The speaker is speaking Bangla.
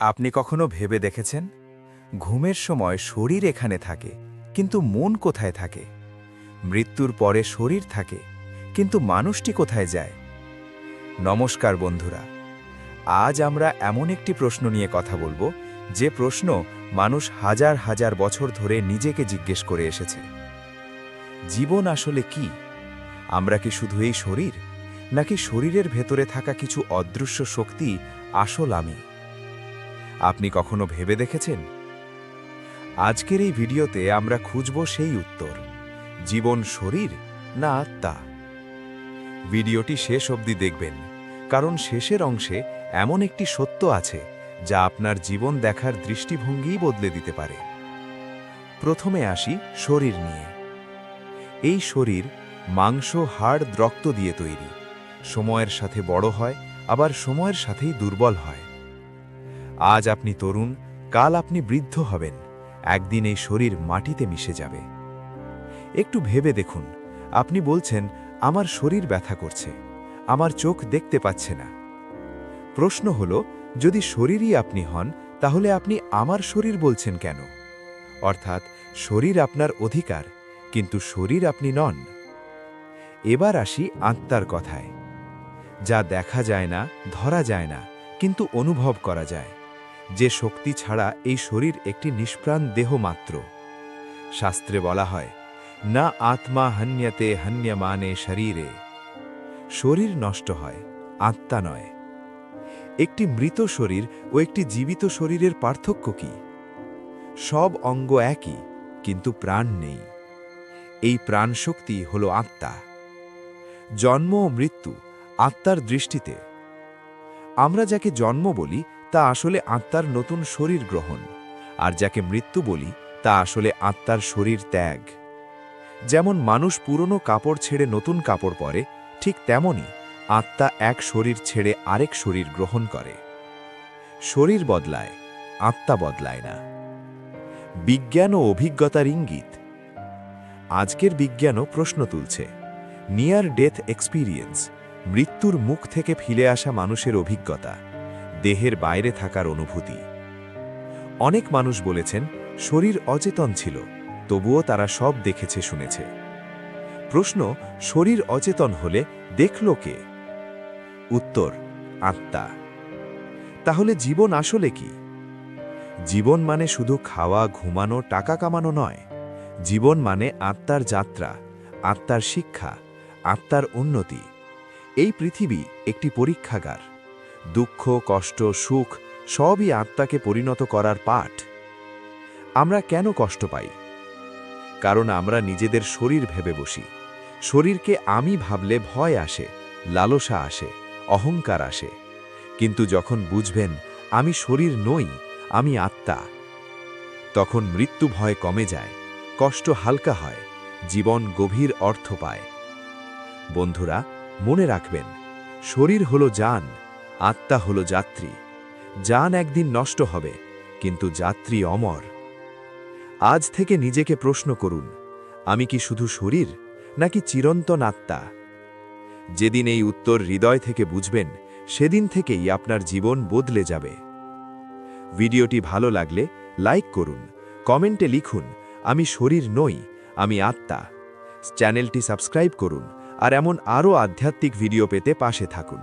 আপনি কখনো ভেবে দেখেছেন? ঘুমের সময় শরীর এখানে থাকে, কিন্তু মন কোথায় থাকে? মৃত্যুর পরে শরীর থাকে, কিন্তু মানুষটি কোথায় যায়? নমস্কার বন্ধুরা, আজ আমরা এমন একটি প্রশ্ন নিয়ে কথা বলব, যে প্রশ্ন মানুষ হাজার হাজার বছর ধরে নিজেকে জিজ্ঞেস করে এসেছে। জীবন আসলে কি? আমরা কি শুধু এই শরীর? নাকি শরীরের ভেতরে থাকা কিছু অদৃশ্য শক্তি আসল আমি? আপনি কখনো ভেবে দেখেছেন? আজকের এই ভিডিওতে আমরা খুঁজব সেই উত্তর, জীবন শরীর না আত্মা। ভিডিওটি শেষ অবধি দেখবেন, কারণ শেষের অংশে এমন একটি সত্য আছে যা আপনার জীবন দেখার দৃষ্টিভঙ্গিই বদলে দিতে পারে। প্রথমে আসি শরীর নিয়ে। এই শরীর মাংস, হাড়, রক্ত দিয়ে তৈরি। সময়ের সাথে বড় হয়, আবার সময়ের সাথেই দুর্বল হয়। আজ আপনি তরুণ, কাল আপনি বৃদ্ধ হবেন। একদিন এই শরীর মাটিতে মিশে যাবে। একটু ভেবে দেখুন, আপনি বলছেন, আমার শরীর ব্যথা করছে, আমার চোখ দেখতে পাচ্ছে না। প্রশ্ন হল, যদি শরীরই আপনি হন, তাহলে আপনি আমার শরীর বলছেন কেন? অর্থাৎ, শরীর আপনার অধিকার, কিন্তু শরীর আপনি নন। এবার আসি আত্মার কথায়। যা দেখা যায় না, ধরা যায় না, কিন্তু অনুভব করা যায়। যে শক্তি ছাড়া এই শরীর একটি নিষ্প্রাণ দেহ মাত্র। শাস্ত্রে বলা হয়, না আত্মা হন্যতে হন্যমানে শরীরে। শরীর নষ্ট হয়, আত্মা নয়। একটি মৃত শরীর ও একটি জীবিত শরীরের পার্থক্য কি? সব অঙ্গ একই, কিন্তু প্রাণ নেই। এই প্রাণশক্তি হল আত্মা। জন্ম ও মৃত্যু আত্মার দৃষ্টিতে। আমরা যাকে জন্ম বলি তা আসলে আত্মার নতুন শরীর গ্রহণ, আর যাকে মৃত্যু বলি, তা আসলে আত্মার শরীর ত্যাগ। যেমন মানুষ পুরনো কাপড় ছেড়ে নতুন কাপড় পরে, ঠিক তেমনি আত্মা এক শরীর ছেড়ে আরেক শরীর গ্রহণ করে। শরীর বদলায়, আত্মা বদলায় না। বিজ্ঞান ও অভিজ্ঞতার ইঙ্গিত। আজকের বিজ্ঞানও প্রশ্ন তুলছে, নিয়ার ডেথ এক্সপিরিয়েন্স, মৃত্যুর মুখ থেকে ফিরে আসা মানুষের অভিজ্ঞতা। দেহের বাইরে থাকার অনুভূতি। অনেক মানুষ বলেছেন, শরীর অচেতন ছিল, তবুও তারা সব দেখেছে, শুনেছে। প্রশ্ন, শরীর অচেতন হলে দেখল কে? উত্তর, আত্মা। তাহলে জীবন আসলে কি? জীবন মানে শুধু খাওয়া, ঘুমানো, টাকা কামানো নয়। জীবন মানে আত্মার যাত্রা, আত্মার শিক্ষা, আত্মার উন্নতি। এই পৃথিবী একটি পরীক্ষাগার। দুঃখ, কষ্ট, সুখ সবই আত্মাকে পরিণত করার পাঠ। আমরা কেন কষ্ট পাই? কারণ আমরা নিজেদের শরীর ভেবে বসি। শরীরকে আমি ভাবলে ভয় আসে, লালসা আসে, অহংকার আসে। কিন্তু যখন বুঝবেন, আমি শরীর নই, আমি আত্মা, তখন মৃত্যু ভয় কমে যায়, কষ্ট হালকা হয়, জীবন গভীর অর্থ পায়। বন্ধুরা, মনে রাখবেন, শরীর হলো যান আত্মা হল যাত্রী। যান একদিন নষ্ট হবে, কিন্তু যাত্রী অমর। আজ থেকে নিজেকে প্রশ্ন করুন, আমি কি শুধু শরীর, নাকি চিরন্তন আত্মা? যেদিন এই উত্তর হৃদয় থেকে বুঝবেন, সেদিন থেকেই আপনার জীবন বদলে যাবে। ভিডিওটি ভালো লাগলে লাইক করুন, কমেন্টে লিখুন, আমি শরীর নই, আমি আত্মা। চ্যানেলটি সাবস্ক্রাইব করুন, আর এমন আরও আধ্যাত্মিক ভিডিও পেতে পাশে থাকুন।